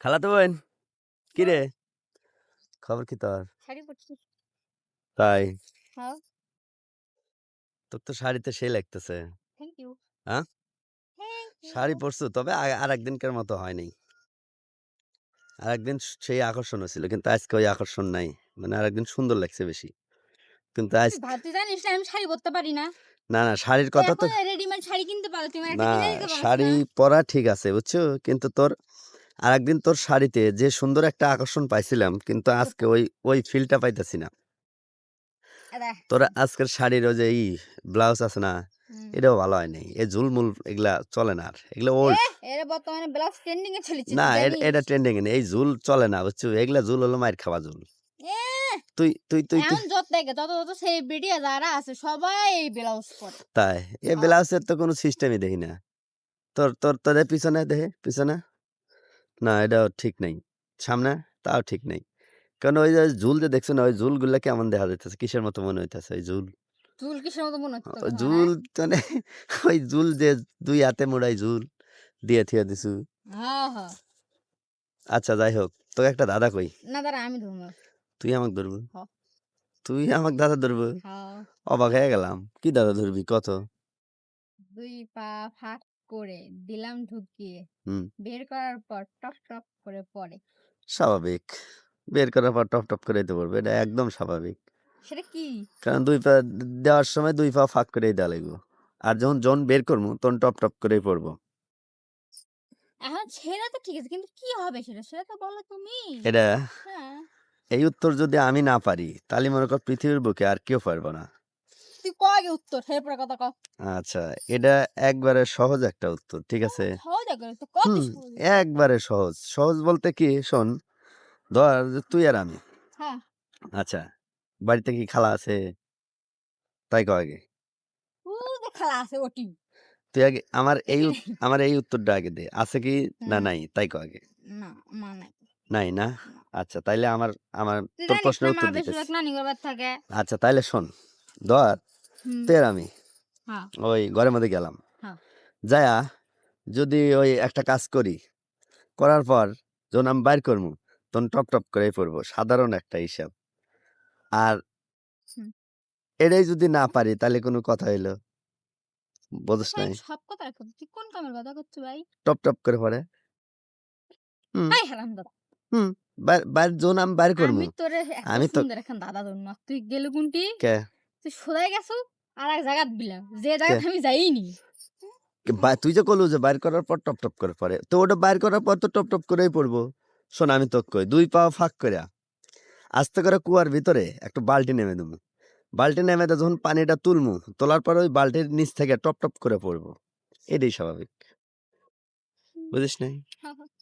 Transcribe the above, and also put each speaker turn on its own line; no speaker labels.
খালাতো বোন কি রে? খবর কি তোর?
শাড়ি পরছি
তাই?
হ্যাঁ।
তোর তো শাড়িতে সেই লাগতেছে।
থ্যাংক ইউ
হ্যাঁ? শাড়ি পরছু? তবে আর একদিনকার মতো হয়নি। আর একদিন সেই আকর্ষণ হয়েছিল কিন্তু আজকে ওই আকর্ষণ নাই। মানে আর একদিন সুন্দর লাগছে বেশি। কিন্তু আজ
ভাবতে জানিস না আমি শাড়ি পরতে পারি না।
না না শাড়ির কথা তো
রেডিমেড শাড়ি কিনতে পারো তুমি একটা
না শাড়ি পরা ঠিক আছে বুঝছ? কিন্তু তোর আর একদিন তোর শাড়িতে যে সুন্দর একটা আকর্ষণ পাইছিলাম কিন্তু আজকে ওই ওই ফিলটা পাইতেছি না। তোর আজকের শাড়ির ওই যে ই ব্লাউজ আছে না এটাও ভালো হয় নাই। এই ঝুলমুল এগুলা চলে না আর এগুলো ওল্ড।
এর বর্তমানে ব্লাউজ ট্রেন্ডিং এ চলেছে
না এ-? এটা ট্রেন্ডিং নেই এই ঝুল চলে না বুঝছ? এগুলা ঝুল হলো মায়ের খাওয়া ঝুল। তুই তুই তুই তুই
এখন যত দেখে তত তত সেলিব্রিটি যারা আছে সবাই এই ব্লাউজ পরে।
তাই এই ব্লাউজের তো কোনো সিস্টেমই দেখি না। তোর তোর তোদের পিছনে দেখে পিছনে? না এটাও ঠিক নেই। সামনে তাও ঠিক নেই। কারণ ওই যে ঝুল যে দেখছ না ওই ঝুলগুলা কেমন দেখা যাইতেছে? কিসের মতো মনে হইতেছে ওই ঝুল?
চুল কিসের মতো মনে হচ্ছে তোমার,
ঝুল মানে ওই ঝুল যে দুই হাতে মোড়াই ঝুল দিয়ে থিয়া দিছু।
হ্যাঁ হ্যাঁ
আচ্ছা যাই হোক তোকে একটা দাদা কই?
না দাঁড়া আমি ধরবো।
তুই আমাকে ধরবো?
হ।
তুই আমাকে দাদা ধরবো?
হ্যাঁ
অবাক হয়ে গেলাম। কি দাদা ধরবি? কত?
দুই পা ফাঁক করে দিলাম ঢুকিয়ে
হুম।
বের করার পর টপ টপ করে পড়ে।
স্বাভাবিক। বের করার পর টপ টপ করে দিতে পারবে। এটা একদম স্বাভাবিক।
সেটা কি?
কারণ দুই পা দেওয়ার সময় দুই পা ফাঁক করেই দেওয়া লাগবে। আর যখন যখন বের করব তখন টপ টপ করেই পড়ব।
এখন সেটা তো ঠিক আছে কিন্তু কি হবে সেটা? সেটা তো বলো তুমি।
এটা
হ্যাঁ।
এই উত্তর যদি আমি না পারি তাহলে মনে কর পৃথিবীর বুকে আর কেউ পারব না।
তুই উত্তর এরপরে কথা কও।
আচ্ছা এটা একবারে সহজ একটা উত্তর ঠিক আছে?
সহজ করে তো কত সহজ
একবারে সহজ। সহজ বলতে কি শোন ধর যে তুই আর আমি।
হ্যাঁ।
আচ্ছা বাড়িতে কি খালা আছে? তাই কো আগে।
ও তো খেলা আছে ওটি
তুই আগে আমার এই আমার এই উত্তরটা আগে দে। আছে কি না নাই তাই কো আগে।
না মা নাই।
নাই না? আচ্ছা তাইলে আমার আমার তোর প্রশ্নের উত্তর
থাকে।
আচ্ছা তাইলে শোন ধর আর আমি।
হ্যাঁ।
ওই ঘরের মধ্যে গেলাম।
হ্যাঁ।
যায়া যদি ওই একটা কাজ করি করার পর যখন আমি বাইর করব তখন টপ টপ করে পড়ব সাধারণ একটা হিসাব। আর এটাই যদি না পারি তাহলে কোনো কথা হইল। নাই?
সব কথা তুই কোন কামের কথা করছিস ভাই?
টপ টপ করে পড়ে হুম।
ভাই হারাম দাদা।
হুম বাইর যখন আমি বাইর করব
আমি তোরে
আমি তো-
সুন্দর এখন দাদা ধরুন না তুই গেলু কোনটি?
কে?
তুই সোজাই গেছু আর এক জায়গাত বিলাম যে জায়গাতে আমি যাইনি।
তুই যে কলু যে বাইর করার পর টপ টপ করে পড়ে তো ওটা বাইর করার পর তো টপ টপ করেই পড়ব। শোন আমি তো কই দুই পা ফাঁক করে আস্তে করে কুয়ার ভিতরে একটা বালতি নেমে দেবো। বালতি নেমে দিয়ে যখন পানিটা তুলমু তোলার পর ওই বালতির নিচ থেকে টপ টপ করে পড়ব। এটাই স্বাভাবিক। বুঝিস নাই।